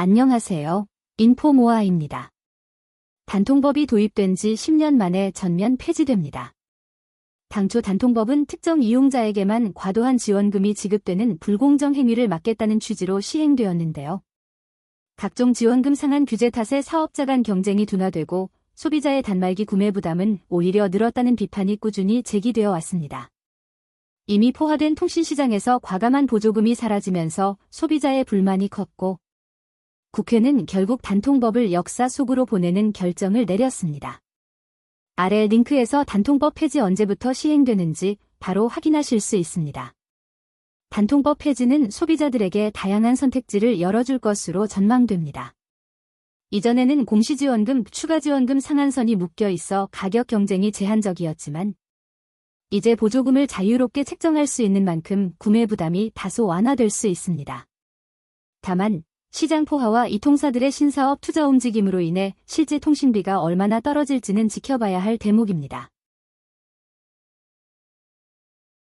안녕하세요. 인포모아입니다. 단통법이 도입된 지 10년 만에 전면 폐지됩니다. 당초 단통법은 특정 이용자에게만 과도한 지원금이 지급되는 불공정 행위를 막겠다는 취지로 시행되었는데요. 각종 지원금 상한 규제 탓에 사업자 간 경쟁이 둔화되고 소비자의 단말기 구매 부담은 오히려 늘었다는 비판이 꾸준히 제기되어 왔습니다. 이미 포화된 통신시장에서 과감한 보조금이 사라지면서 소비자의 불만이 컸고 국회는 결국 단통법을 역사 속으로 보내는 결정을 내렸습니다. 아래 링크에서 단통법 폐지 언제부터 시행되는지 바로 확인하실 수 있습니다. 단통법 폐지는 소비자들에게 다양한 선택지를 열어줄 것으로 전망됩니다. 이전에는 공시지원금, 추가지원금 상한선이 묶여 있어 가격 경쟁이 제한적이었지만 이제 보조금을 자유롭게 책정할 수 있는 만큼 구매 부담이 다소 완화될 수 있습니다. 다만 시장 포화와 이통사들의 신사업 투자 움직임으로 인해 실제 통신비가 얼마나 떨어질지는 지켜봐야 할 대목입니다.